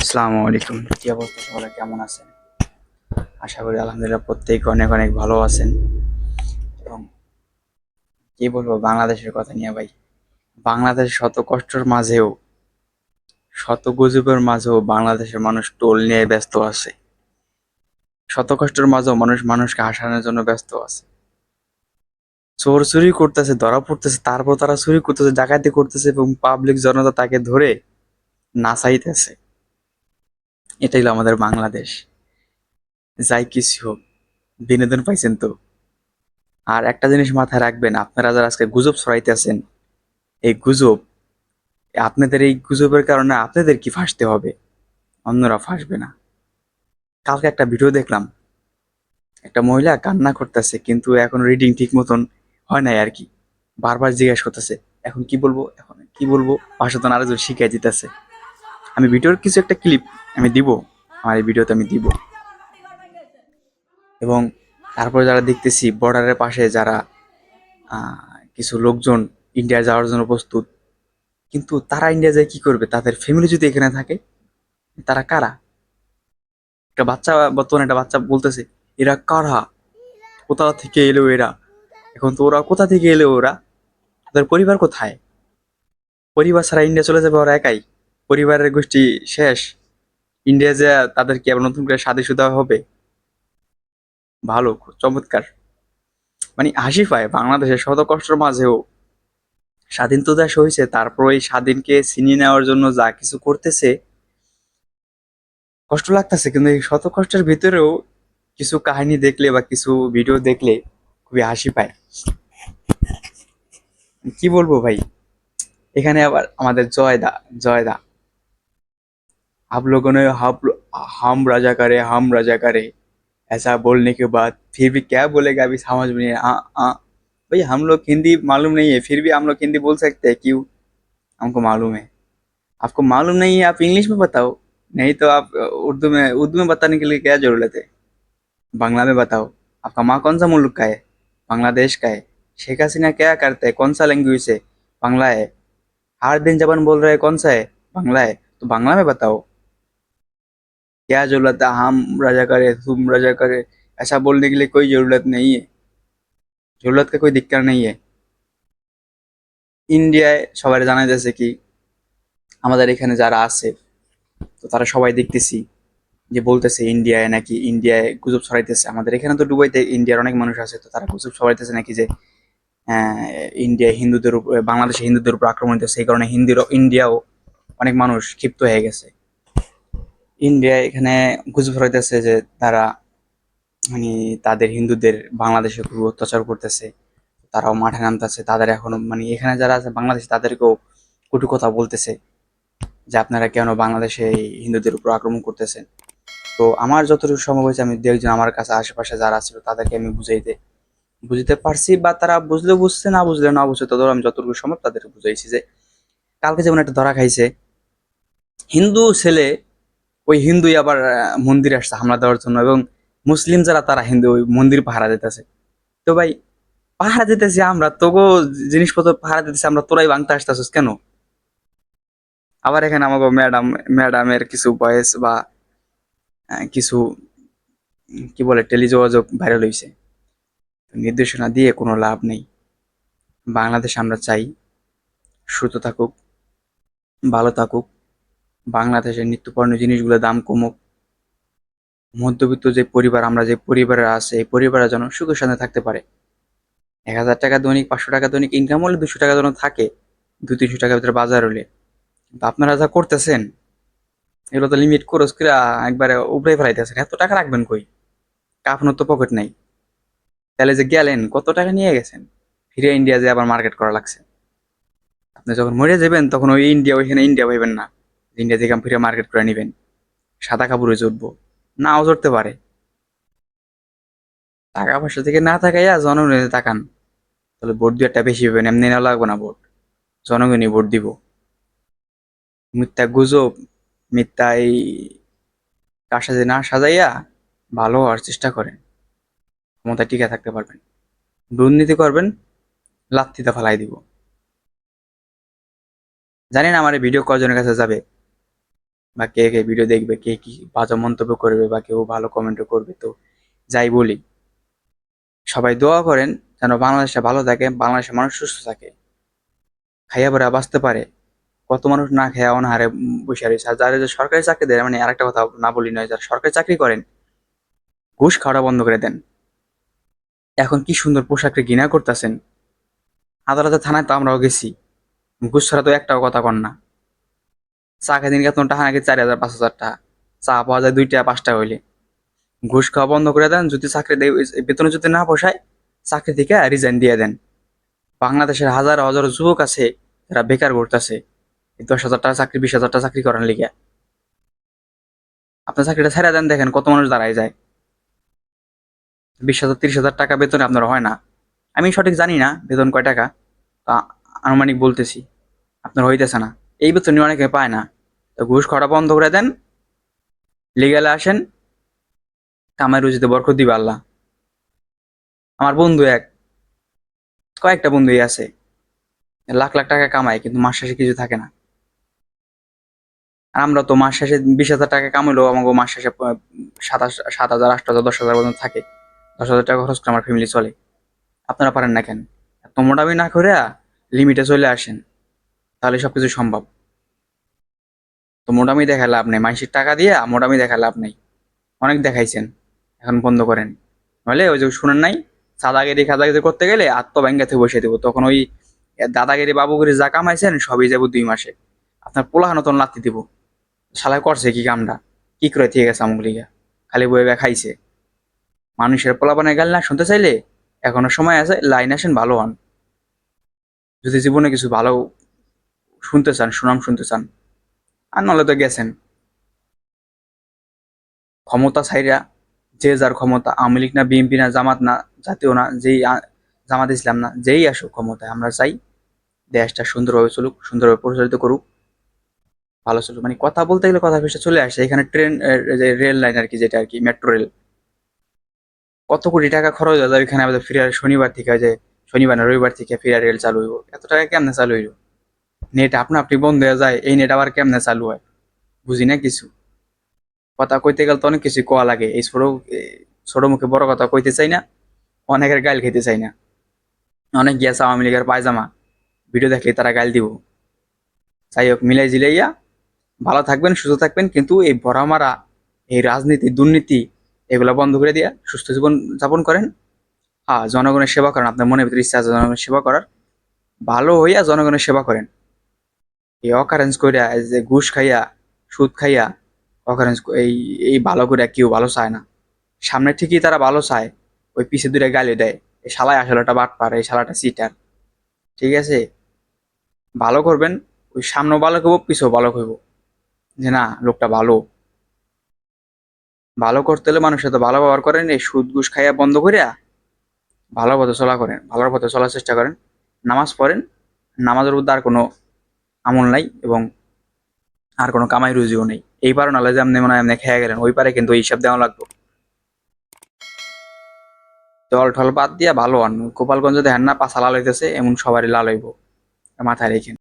আসসালামু আলাইকুম। কি অবস্থা? সবাই কেমন আছেন? আশা করি আলহামদুলিল্লাহ প্রত্যেকে অনেক অনেক ভালো আছেন। এবং কি বলব, বাংলাদেশের কথা নিয়ে ভাই, বাংলাদেশ শত কষ্টের মাঝেও, শত গুজবের মাঝেও বাংলাদেশের মানুষ টোল নিয়ে ব্যস্ত আছে। শত কষ্টের মাঝেও মানুষ মানুষকে হাসানোর জন্য ব্যস্ত আছে। চোর চুরি করতেছে, ধরা পড়তেছে, তারপর তারা চুরি করতেছে, ডাকাতি করতেছে এবং পাবলিক জনতা তাকে ধরে নাচাইতেছে। এটাই হলো আমাদের বাংলাদেশ। যাই কিছু হোক, বিনোদন পাইছেন তো। আর একটা জিনিস মাথায় রাখবেন, আপনারা যারা আজকে গুজব ছড়াইতেছেন এই গুজব, আপনাদের এই গুজবের কারণে আপনাদের কি ফাঁসতে হবে? অন্যরা ফাঁসবে না। কালকে একটা ভিডিও দেখলাম, একটা মহিলা কান্না করতেছে, কিন্তু এখন রিডিং ঠিক মতন হয় নাই আর কি। বারবার জিজ্ঞাসা করতেছে, এখন কি বলব, এখন কি বলব? পাশে তো আরেকজন শিখাই দিতেছে। আমি ভিডিওর কিছু একটা ক্লিপ আমি দিব আমার এই ভিডিওতে আমি দিব। এবং তারপরে যারা দেখতেছি বর্ডারের পাশে যারা কিছু লোকজন ইন্ডিয়া যাওয়ার জন্য প্রস্তুত, কিন্তু তারা ইন্ডিয়া যায় কি করবে? তাদের ফ্যামিলি যদি এখানে থাকে, তারা কারা? একটা বাচ্চা বর্তমানে একটা বাচ্চা বলতেছে, এরা কারা? কোথা থেকে এলো এরা? এখন তো ওরা কোথা থেকে এলো ওরা? তাদের পরিবার কোথায়? পরিবার ছাড়া ইন্ডিয়া চলে যাবে ওরা একাই? পরিবারের গোষ্ঠী শেষ, ইন্ডিয়া যে তাদের কি আবার নতুন করে স্বাদী সুদা হবে? ভালো চমৎকার। মানে হাসি পায় বাংলাদেশের শত কষ্টের মাঝেও। স্বাধীন তো দেশ হয়েছে তারপর এই স্বাধীনকে ছিনিয়ে নেওয়ার জন্য যা কিছু করতেছে, কষ্ট লাগতেছে, কিন্তু এই শত কষ্টের ভিতরেও কিছু কাহিনী দেখলে বা কিছু ভিডিও দেখলে খুবই হাসি পায়। কি বলব ভাই? এখানে আবার আমাদের জয়দা জয়দা। आप लोगों ने हम हम राजा करे, हम राजा करे, ऐसा बोलने के बाद फिर भी क्या बोलेगा अभी समझ में नहीं हाँ हाँ भाई, हम लोग हिंदी मालूम नहीं है, फिर भी हम लोग हिंदी बोल सकते हैं, क्यों? हमको मालूम है। आपको मालूम नहीं है, आप इंग्लिश में बताओ। नहीं तो आप उर्दू में उर्दू में बताने के लिए क्या ज़रूरत है? बांग्ला में बताओ। आपका माँ कौन सा मुल्क का है? बांग्लादेश का है। शेख हसीना क्या करते हैं? कौन सा लैंग्वेज है? बांग्ला है। हर दिन जबान बोल रहे हैं, कौन सा है? बांग्ला है। तो बांग्ला में बताओ। क्या जरूरत है हम राजा करे तुम राजा करे ऐसा बोलने के लिए कोई जरूरत नहीं है जरूरत का कोई दिक्कत नहीं है ইন্ডিয়ায় সবাই জানা যাচ্ছে কি আমাদের এখানে যারা আছে তো তারা সবাই দেখতেছি যে বলতেছে ইন্ডিয়ায় নাকি ইন্ডিয়ায় গুজব ছড়াইতেছে আমাদের এখানে তো দুবাইতে ইন্ডিয়ার অনেক মানুষ আছে তো তারা গুজব ছড়াইতেছে নাকি যে আহ, ইন্ডিয়া হিন্দুদের উপর বাংলাদেশে হিন্দুদের উপর আক্রমণ হইতেছে সেই কারণে হিন্দির ইন্ডিয়াও অনেক মানুষ ক্ষিপ্ত হয়ে গেছে ইন্ডিয়া এখানে গুজব ছড়াইতেছে যে তারা মানে তাদের হিন্দুদের বাংলাদেশে খুব অত্যাচার করতেছে, তারাও মাঠে নামতেছে, তাদের এখনও মানে এখানে যারা আছে বাংলাদেশে তাদেরকেও কটু কথা বলতেছে যে আপনারা কেন বাংলাদেশে হিন্দুদের উপর আক্রমণ করতেছেন। তো আমার যতটুকু সম্ভব হয়েছে, আমি দু একজন আমার কাছে আশেপাশে যারা ছিল তাদেরকে আমি বুঝাইতে বুঝতে পারছি বা তারা বুঝলে বুঝছে, না বুঝলে না বুঝছে তত আমি যতটুকু সম্ভব তাদেরকে বুঝাইছি যে কালকে যেমন একটা ধরা খাইছে, হিন্দু ছেলে ওই হিন্দুই আবার মন্দিরে আসছে হামলা দেওয়ার জন্য এবং মুসলিম যারা, তারা হিন্দু ওই মন্দির পাহারা দিতেছে। তো ভাই, পাহারা দিতেছি আমরা তোকে জিনিসপত্র পাহারা দিতেছি আমরা, তোরাই ভাঙতে আসতেছিস কেন? আবার এখানে আমাকে ম্যাডাম, ম্যাডামের কিছু বয়স বা কিছু, কি বলে, টেলিযোগাযোগ ভাইরাল হয়েছে নির্দেশনা দিয়ে কোনো লাভ নেই। বাংলাদেশ আমরা চাই, সুস্থ থাকুক, ভালো থাকুক। বাংলাদেশের নিত্যপণ্য জিনিসগুলোর দাম কমুক। মধ্যবিত্ত যে পরিবার, আমরা যে পরিবারে আছে এই পরিবারের যেন সুখের সাথে থাকতে পারে। এক হাজার টাকা দৈনিক, পাঁচশো টাকা দৈনিক ইনকাম হলে দুশো টাকা যেন থাকে দু তিনশো টাকার ভিতরে বাজার হলে। কিন্তু আপনারা যা করতেছেন, এগুলো তো লিমিট খরচ করে একবারে উপরে ফেলাইতেছেন। এত টাকা রাখবেন কই? আপনার তো পকেট নাই। তাহলে যে গেলেন, কত টাকা নিয়ে গেছেন? ফিরে ইন্ডিয়া যে আবার মার্কেট করা লাগছে। আপনি যখন মরে যাবেন, তখন ওই ইন্ডিয়া ওইখানে ইন্ডিয়া ভাইবেন না। ইন্ডিয়া থেকে ফিরে মার্কেট করে নেবেন। সাদা কাপড়ে চড়বো। নাও চড়তে পারে। টাকা পয়সা থেকে না থাকাইয়া জনগণের তাকান। তাহলে ভোট দিয়ে একটা বেশি পাবেন এমনি না লাগবে না ভোট। জনগণই ভোট দিব। মিথ্যা গুজব, মিথ্যা এই কার সাথে না সাজাইয়া ভালো হওয়ার চেষ্টা করেন। ক্ষমতা টিকে থাকতে পারবেন। দুর্নীতি করবেন লাত্তিতে ফালাই দিব। জানি না আমার ভিডিও কজনের কাছে যাবে? বা কে কে ভিডিও দেখবে, কে কি বাজে মন্তব্য করবে বা কেউ ভালো কমেন্টও করবে, তো যাই বলি। সবাই দোয়া করেন যেন বাংলাদেশটা ভালো থাকে, বাংলাদেশের মানুষ সুস্থ থাকে। খাইয়া পরে বাঁচতে পারে। কত মানুষ না খেয়ে অনাহারে বসে রয়েছে আর যারা যে সরকারি চাকরি দেয় মানে আরেকটা কথা না বলি নয়, যারা সরকারি চাকরি করেন, ঘুষ খাওয়াটা বন্ধ করে দেন। এখন কি সুন্দর পোশাকটা ঘৃণা করতেছেন। আদালতে থানায় তো আমরাও গেছি। ঘুষ ছাড়া তো একটাও কথা কন না। চা খাই দিন তোমার টাকা নাকি চারি হাজার, পাঁচ হাজার টাকা। চা পাওয়া যায় দুইটা, পাঁচটা হইলে। ঘুষ খাওয়া বন্ধ করে দেন, যদি চাকরি বেতনে যদি না পোষায়, চাকরি থেকে রিজাইন দিয়ে দেন। বাংলাদেশের হাজার হাজার যুবক আছে, যারা বেকার করতেছে দশ হাজার টাকা চাকরি, বিশ হাজার টাকা চাকরি করার লিগে। আপনার চাকরিটা ছেড়ে দেন, দেখেন কত মানুষ দাঁড়ায় যায়। বিশ হাজার, তিরিশ হাজার টাকা বেতনে আপনার হয় না। আমি সঠিক জানি না বেতন কয় টাকা, তা আনুমানিক বলতেছি। আপনার হইতেছে না। এই বেতন অনেকে পায় না। তো ঘুষ খাওয়াটা বন্ধ করে দেন। লিগালে আসেন। কামাই রুজিতে বরকত দিবে আল্লাহ। আমার বন্ধু এক, কয়েকটা বন্ধুই আছে। লাখ লাখ টাকা কামায়, কিন্তু মাস শেষে কিছু থাকে না। আর আমরা তো মাস শেষে বিশ হাজার টাকা কামাইলেও আমাকে মাস শেষে সাতাশ, সাত হাজার, আট হাজার, দশ হাজার পর্যন্ত থাকে। দশ হাজার টাকা খরচ করে আমার ফ্যামিলি চলে। আপনারা পারেন না কেন? এত মোটামি না করে লিমিটে চলে আসেন। তাহলে সবকিছু সম্ভব। তো মোটামি দেখা লাভ নেই। মাইসির টাকা দিয়ে মোটামি দেখা লাভ নেই। অনেক দেখাইছেন। এখন বন্ধ করেন। নইলে ওই যে শুনেন নাই, সাদাগিরি খাদাগিরি করতে গেলে আত্মব্যঙ্গাতে বসে দেবো। তখন ওই দাদাগিরি, বাবুগিরি যা কামাইছেন, সবই যাব দুই মাসে। আপনার পোলাহান নতুন লাত্তি দিব। শালায় করছে কি কামটা? কি করে থেকে গেছে আমুক লিগা? খালি বয়ে খাইছে। মানুষের পোলাপানে গেল না শুনতে চাইলে এখনও সময় আছে, লাইন আসেন ভালো হন। যদি জীবনে কিছু ভালো শুনতে চান, সুনাম শুনতে চান, আর নাহলে তো গেছেন। ক্ষমতা ছাইরা যে যার ক্ষমতা, আওয়ামী লীগ না, বিএনপি না, জামাত না, জাতীয় না, যেই জামাত ইসলাম না, যেই আসুক ক্ষমতায়, আমরা চাই দেশটা সুন্দরভাবে চলুক, সুন্দরভাবে পরিচালিত করুক, ভালো চলুক। মানে কথা বলতে গেলে কথা ভেসে চলে আসে, এখানে ট্রেন রেল লাইন আর কি, যেটা আর কি, মেট্রো রেল। কত কোটি টাকা খরচ হয়ে যাবে এখানে, আমাদের ফিরে শনিবার থেকে, যে শনিবার না, রবিবার থেকে ফিরে রেল চালু হইব। এত টাকা কেমনে চালু হইব নেট আপনা আপনি বন্ধ হয়ে যায়, এই নেট আবার কেমনে চালু হয়? বুঝি না কিছু? কথা কইতে গেলে তো অনেক কিছু কোয়া লাগে। এই ছোট ছোট মুখে বড় কথা কইতে চাই না, অনেকের গাইল খেতে চাই না। অনেক গিয়েছে আওয়ামী লীগের পায়জামা। ভিডিও দেখলে তারা গাইল দিব। যাই হোক, মিলাই জিলাইয়া ভালো থাকবেন, সুস্থ থাকবেন, কিন্তু এই ভরা মারা, এই রাজনীতি, দুর্নীতি, এগুলো বন্ধ করে দিয়া সুস্থ জীবন যাপন করেন। হ্যাঁ জনগণের সেবা করেন। আপনার মনের ভিতরে ইচ্ছা আছে জনগণের সেবা করার। ভালো হইয়া জনগণের সেবা করেন। এই অকারেন্স কইরা যে ঘুষ খাইয়া, সুদ খাইয়া অকারেন্স এই এই ভালো করে কেউ ভালো চায় না। সামনে ঠিকই তারা ভালো চায়, ওই পিছে দূরে গালি দেয়। এই শালায় বাট পার, এই শালাটা সিটার ঠিক আছে? ভালো করবেন, ওই সামনেও ভালো করব, পিছেও ভালো করব। যে না, লোকটা ভালো। ভালো করতে হলে মানুষের সাথে ভালো ব্যবহার করেন এই সুদ ঘুষ খাইয়া বন্ধ করিয়া ভালো পথে চলা করেন ভালোর পথে চলার চেষ্টা করেন। নামাজ পড়েন, নামাজের আর কোনো আমল নাই এবং আর কোনো কামাই রুজিও নেই। এই পারো নালে যে আপনি মনে হয় আপনি খেয়ে গেলেন, ওই পারে কিন্তু এই হিসাব দেওয়া লাগবে। জল ঠল বাদ দিয়া ভালো আন গোপালগঞ্জ দেখেন না পাশা লাল হইতেছে, এমন সবারই লাল হইব। মাথায় রেখেন।